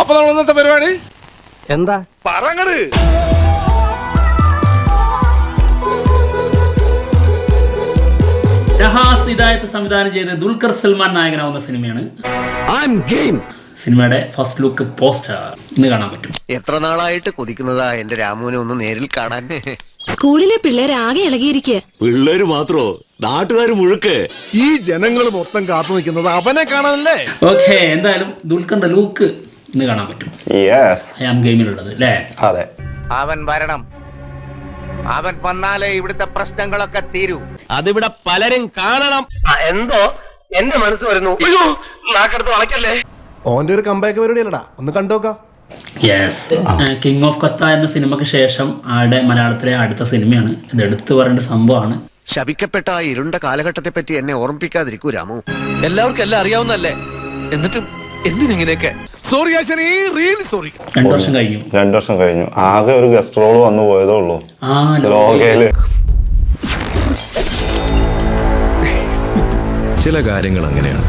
അപ്പൊ നമ്മൾ ഇന്നത്തെ പരിപാടി? എന്താ? പറങ്ങട്. ഷഹാസ് ഹിദായത്ത് സംവിധാനം ചെയ്ത് ദുൽഖർ സൽമാൻ നായകനാവുന്ന സിനിമയാണ്. ഐ ഗെയിം സിനിമയുടെ ഫസ്റ്റ് ലുക്ക് പോസ്റ്റർ. ഇന്ന് കാണാൻ പറ്റും. എത്ര നാളായിട്ട് കൊതിക്കുന്നതാ എന്റെ രാമുവിനെ ഒന്ന് നേരിൽ കാണാൻ. സ്കൂളിലെ പിള്ളേർ ആകെ ഇളകിയിരിക്കുക പിള്ളേര് മാത്രോ? നാട്ടുകാര് മുഴുക്കെ. ഈ ജനങ്ങൾ മൊത്തം കാത്തു നിൽക്കുന്നത് അവനെ കാണാനല്ലേ? ഓക്കെ എന്തായാലും ദുൽഖറിന്റെ ലുക്ക് ഇന്ന് കാണാൻ പറ്റും. യെസ് ഐ ആം ഗെയിമിലുള്ളത് അല്ലേ? അതെ. അവൻ വരണം. അവൻ വന്നാലേ ഇവിടുത്തെ പ്രശ്നങ്ങളൊക്കെ തീരൂ. അതിവിടെ പലരും കാണണം. എന്തോ? എന്റെ മനസ്സ് വരുന്നു. അയ്യോ നാക്കടുത്ത് വളയ്ക്കല്ലേ? ഓന്റെ ഒരു കമ്പാക്ക് പരിപാടിയല്ലടാ. ഒന്ന് കണ്ടോക്കാം യെസ് കിങ് ഓഫ് കത്ത എന്ന സിനിമയ്ക്ക് ശേഷം ആടെ മലയാളത്തിലെ അടുത്ത സിനിമയാണ്. ഇത് എടുത്തു പറയേണ്ട സംഭവമാണ്. ശപിക്കപ്പെട്ട ആ ഇരുണ്ട കാലഘട്ടത്തെ പറ്റി എന്നെ ഓർമ്മിപ്പിക്കാതിരിക്കൂ രാമു. എല്ലാവർക്കും എല്ലാം അറിയാവുന്നല്ലേ എന്നിട്ടും എന്തിനിങ്ങനെയൊക്കെ? സോറി ആശാനെ റിയൽ സോറി രണ്ടു വർഷം കഴിഞ്ഞു. രണ്ടു വർഷം കഴിഞ്ഞു. ആകെ ഒരു ഗസ്റ്റ് റോൾ വന്നു പോയതേ ഉള്ളൂ. ആ ലോകയിൽ. ചില കാര്യങ്ങൾ അങ്ങനെയാണ്.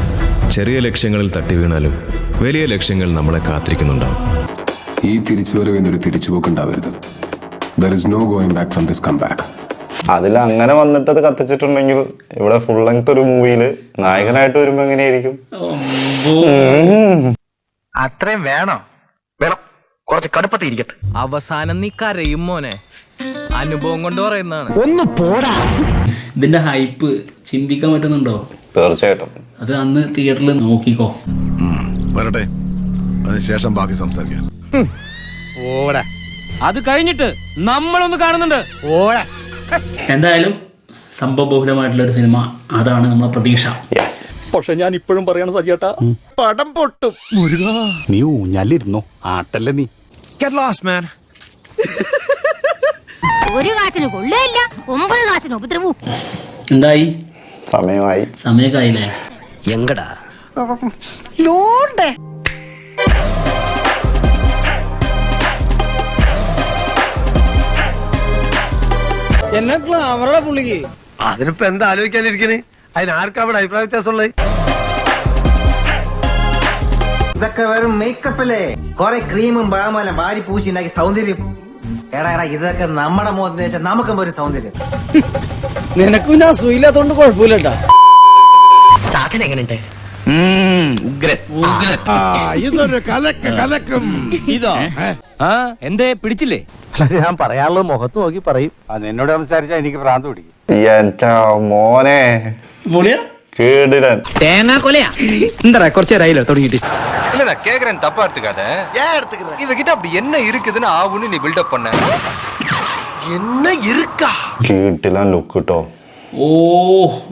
ചെറിയ ലക്ഷ്യങ്ങളിൽ തട്ടി വീണാലും വലിയ ലക്ഷ്യങ്ങൾ നമ്മളെ കാത്തിരിക്കുന്നുണ്ടാവും. ഈ തിരിച്ചുവരവ് എന്നൊരു തിരിച്ചുപോക്കുണ്ടാവരുത് there is no going back from this come back അതിൽ അങ്ങനെ വന്നിട്ട് അത് കത്തിച്ചിട്ടുണ്ടെങ്കിൽ ഇവിടെ ഫുൾ ലെങ്ത് ഒരു മൂവിയിൽ നായകനായിട്ട് വരുമ്പോ എങ്ങനെയായിരിക്കും? അത്രയും വേണോ. വേണം. കുറച്ച് കടുപ്പത്തിരിക്കട്ടെ അവസാനം നീ കരയും മോനെ. അനുഭവം കൊണ്ട് പറയുന്നതാണ്. ഒന്ന് പോടാ. ഇതിന്റെ ഹൈപ്പ് ചിന്തിക്കാൻ പറ്റുന്നുണ്ടോ? തീർച്ചയായിട്ടും. അത് അന്ന് തിയേറ്ററിൽ നോക്കിക്കോ. വരട്ടെ. അതിനുശേഷം ബാക്കി സംസാരിക്കാം. അത് കഴിഞ്ഞിട്ട് നമ്മളൊന്ന് കാണുന്നുണ്ട്. ഓടാ എന്തായാലും സംഭവബഹുലമായിട്ടുള്ള ഒരു സിനിമ. അതാണ് നമ്മളെ പ്രതീക്ഷ. പക്ഷെ ഞാൻ ഇപ്പോഴും പറയണ സജിയേട്ടാ പടം പൊട്ടും. നീ ഊഞ്ഞാലിരുന്നോ? ആട്ടല്ലേ നീ? ഒരു കാശിന് കൊള്ളുകയില്ല ഒമ്പത് കാശിന് ഉപദ്രവവും. എന്തായി? സമയമായി. സമയക്കായില്ലേ? എങ്കടാ. എങ്കടാ എന്നെ ക്ലാമറ പുള്ളിക്ക്. അതിനിപ്പോ എന്താ ആലോചിക്കാനിരിക്കണേ? അതിന് ആർക്കാ അവിടെ അഭിപ്രായ വ്യത്യാസമുള്ളത്? ഇതൊക്കെ വെറും മേക്കപ്പ് അല്ലേ കൊറേ ക്രീമും ബാമല വാരി പൂശി ഉണ്ടാക്കി സൗന്ദര്യം. എടാ എടാ ഇതൊക്കെ നമ്മുടെ മുഖത്തിന് വെച്ചാൽ നമുക്കും ഒരു സൗന്ദര്യം. നിനക്കും ഞാൻ സുയില്ലാത്തോണ്ട് കുഴപ്പമില്ലട്ടാ. സാധനം എങ്ങനെയുണ്ട്? ഉഗ്രൻ. ഇതൊരു കലക്ക് കലക്കും. ഇതോ? ആ എന്തേ പിടിച്ചില്ലേ? ഞാൻ പറയാനുള്ളത് മുഖത്ത് നോക്കി പറയും അത് എന്നോട് സംസാരിച്ചാൽ എനിക്ക് ഭ്രാന്ത് പിടിക്കും എന്റെ മോനെ പൊളിയാ കേടിലൻ തേങ്ങാ കൊലയാ എന്താ കുറച്ച് നേരമായില്ല തുടങ്ങിയിട്ട് இல்ல கேக்குறேன் தப்பா எடுத்துக்காத ஏன் எடுத்துக்கிறேன் இவகிட்ட அப்படி என்ன இருக்குதுன்னு ஆகுன்னு நீ பில்டப் பண்ண കേട്ടിലൻ ലുക്ക് കിട്ടോ oh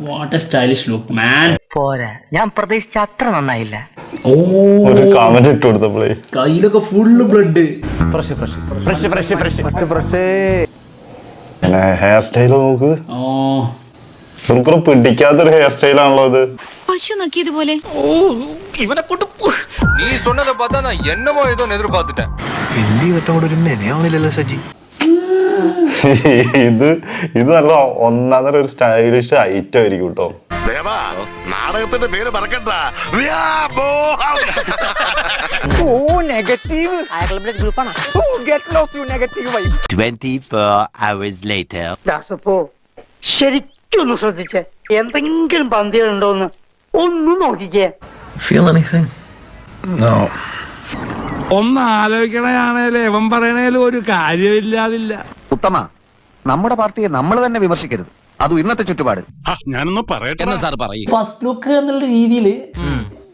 what a stylish look man പോരാ ഞാൻ പ്രതീക്ഷിച്ച അത്ര നന്നായില്ല ഓ ഒരു കമന്റ് ഇട്ട് കൊടുത്തപ്പോഴേ കയ്യിലൊക്കെ ഫുള്ള് ബ്ലഡ് പിന്നെ ഹെയർ സ്റ്റൈൽ നോക്ക് ഓ ഇവർക്കൊരു പിടിക്കാത്തൊരു ഹെയർ സ്റ്റൈലാണല്ലോ ഇത് പശു നക്കിയതുപോലെ நீ சொன்னதை பார்த்தா நான் என்னமோ ஏதோ எதிர்பார்த்துட்டேன் എന്ത് ചെയ്തിട്ടും അവിടെ ഒരു മെനയാവണില്ലല്ലോ സജി ഇത് ഇത് നല്ല ഒന്നാമതൊരു ഒരു സ്റ്റൈലിഷ് ഐറ്റം ആയിരിക്കും കേട്ടോ നാടകത്തിന്റെ പേര് മറക്കണ്ട ദാസപ്പോ ശരിക്കൊന്ന് ശ്രദ്ധിച്ചേ. എന്തെങ്കിലും പന്തികളുണ്ടോന്ന് ഒന്ന് നോക്കിക്കേ. ഒന്ന് ആലോചിക്കണയാണേലും ഇവൻ പറയണേലും ഒരു കാര്യമില്ലാതില്ല. ഉത്തമ നമ്മുടെ പാർട്ടിയെ നമ്മൾ തന്നെ വിമർശിക്കരുത്. അതും ഇന്നത്തെ ചുറ്റുപാട്. ഞാനൊന്ന് പറയട്ടെ. സാർ പറയും. ഫസ്റ്റ് ലുക്ക് എന്നുള്ള രീതിയിൽ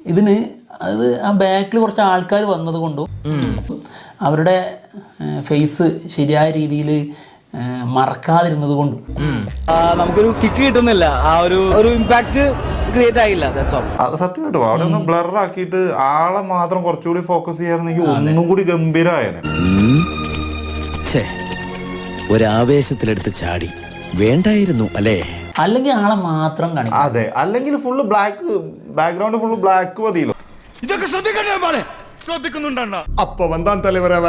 ഇതിന് അത് ആ ബാക്കിൽ കുറച്ച് ആൾക്കാർ വന്നത് കൊണ്ടും അവരുടെ ഫേസ് ശരിയായ രീതിയിൽ മറക്കാതിരുന്നത് കൊണ്ടും. നമുക്കൊരു കിക്ക് കിട്ടുന്നില്ല. ആ ഒരു ഒരു ഇമ്പാക്ട് ക്രിയേറ്റ് ആയില്ല. അത് സത്യമായിട്ടും. അവിടെ ഒന്ന് ബ്ലർ ആക്കിയിട്ട് ആളെ മാത്രം കുറച്ചുകൂടി ഫോക്കസ് ചെയ്യാറുണ്ടെങ്കിൽ ഒന്നും കൂടി ഗംഭീരമായേനെ. ഒരാവേശത്തിലെടുത്ത് ചാടി. വേണ്ടായിരുന്നു അല്ലേ? അല്ലെങ്കിൽ ആളെ മാത്രം കാണിക്കും. അതെ. അല്ലെങ്കിൽ full black background full black മതിയല്ലോ. ശ്രദ്ധിക്കണ്ടേ ശ്രദ്ധിക്കുന്നുണ്ടോ അപ്പൊ വന്താൻ തലവരവ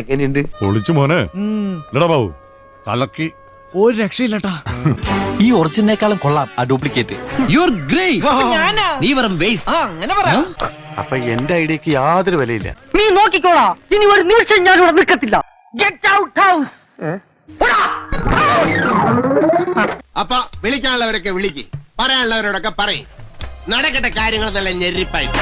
എങ്ങനെയുണ്ട്? ഒളിച്ചു മോനെ. ബാബു കലക്കി ഒരു രക്ഷയില്ലട്ടാ. ഈ ഒറിജിനേക്കാളും കൊള്ളാം ആ ഡ്യൂപ്ലിക്കേറ്റ്. യു ആർ ഗ്രേറ്റ് നീ വെറും വേസ്റ്റ് അങ്ങനെ പറയാം അപ്പൊ എന്റെ ഐഡിയക്ക് യാതൊരു വിലയില്ല. നീ നോക്കിക്കോളാ. ഇനി ഒരു നിമിഷം ഞാൻ ഇവിടെ നിൽക്കത്തില്ല ഗെറ്റ് ഔട്ട് ഹൗസ് അപ്പൊ വിളിക്കാനുള്ളവരൊക്കെ വിളിക്ക്. പറയാനുള്ളവരോടൊക്കെ പറയും. നടക്കട്ടെ കാര്യങ്ങൾ നല്ല ഞെരിപ്പായിട്ട്